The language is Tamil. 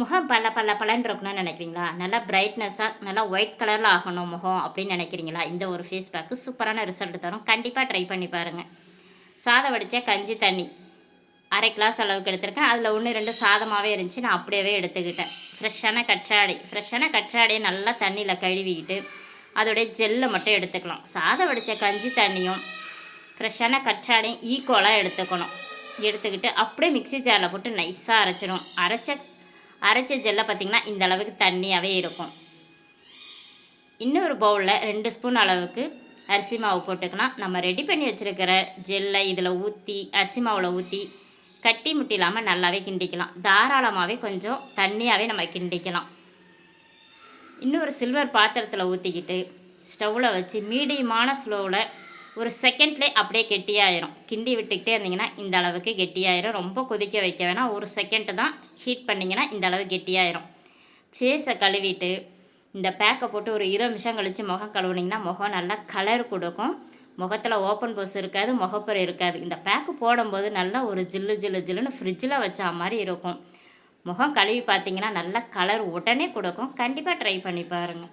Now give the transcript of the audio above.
முகம் பல பல பலன்னு இருக்கணும்னு நினைக்கிறீங்களா? நல்லா பிரைட்னஸாக நல்லா ஒயிட் கலரில் ஆகணும் முகம் அப்படின்னு நினைக்கிறீங்களா? இந்த ஒரு ஃபேஸ் பேக்கு சூப்பரான ரிசல்ட் தரும். கண்டிப்பாக ட்ரை பண்ணி பாருங்கள் சாதம் வடித்த கஞ்சி தண்ணி. அரை கிளாஸ் அளவுக்கு எடுத்திருக்கேன். அதில் ஒன்று ரெண்டு சாதமாகவே இருந்துச்சு. நான் அப்படியே எடுத்துக்கிட்டேன். ஃப்ரெஷ்ஷான கற்றாடை ஃப்ரெஷ்ஷான கற்றாடையை நல்லா தண்ணியில் கழுவிக்கிட்டு அதோடைய ஜெல்லை மட்டும் எடுத்துக்கலாம். சாதம் வடித்த கஞ்சி தண்ணியும் ஃப்ரெஷ்ஷான கற்றாடையும் ஈக்குவலாக எடுத்துக்கணும். எடுத்துக்கிட்டு அப்படியே மிக்ஸி ஜாரில் போட்டு நைஸாக அரைச்சிடும் அரைச்ச அரைச்ச ஜெல்லை பார்த்திங்கன்னா இந்த அளவுக்கு தண்ணியாகவே இருக்கும். இன்னொரு பவுலில் ரெண்டு ஸ்பூன் அளவுக்கு அரிசி மாவு போட்டுக்கலாம். நம்ம ரெடி பண்ணி வச்சுருக்கிற ஜெல்லை இதில் ஊற்றி அரிசி மாவில் ஊற்றி கட்டி முட்டி இல்லாமல் நல்லாவே கிண்டிக்கலாம். தாராளமாகவே கொஞ்சம் தண்ணியாகவே நம்ம கிண்டிக்கலாம். இன்னொரு சில்வர் பாத்திரத்தில் ஊற்றிக்கிட்டு ஸ்டவ்வில் வச்சு மீடியமான ஸ்லோவில் ஒரு செகண்ட்லேயே அப்படியே கெட்டியாயிரும். கிண்டி விட்டுக்கிட்டே இருந்தீங்கன்னா இந்த அளவுக்கு கெட்டியாயிரும். ரொம்ப கொதிக்க வைக்க வேணாம். ஒரு செகண்ட் தான் ஹீட் பண்ணிங்கன்னா இந்த அளவு கெட்டியாயிரும். ஃபேஸை கழுவிட்டு இந்த பேக்கை போட்டு ஒரு இருபது நிமிஷம் கழித்து முகம் கழுவுனிங்கன்னா முகம் நல்லா கலர் கொடுக்கும். முகத்தில் ஓப்பன் போஸ் இருக்காது முகப்பரு இருக்காது. இந்த பேக்கு போடும்போது நல்லா ஒரு ஜில்லு ஜில்லு ஜில்லுன்னு ஃப்ரிட்ஜில் வச்சா மாதிரி இருக்கும். முகம் கழுவி பார்த்தீங்கன்னா நல்லா கலர் உடனே கொடுக்கும். கண்டிப்பாக ட்ரை பண்ணி பாருங்கள்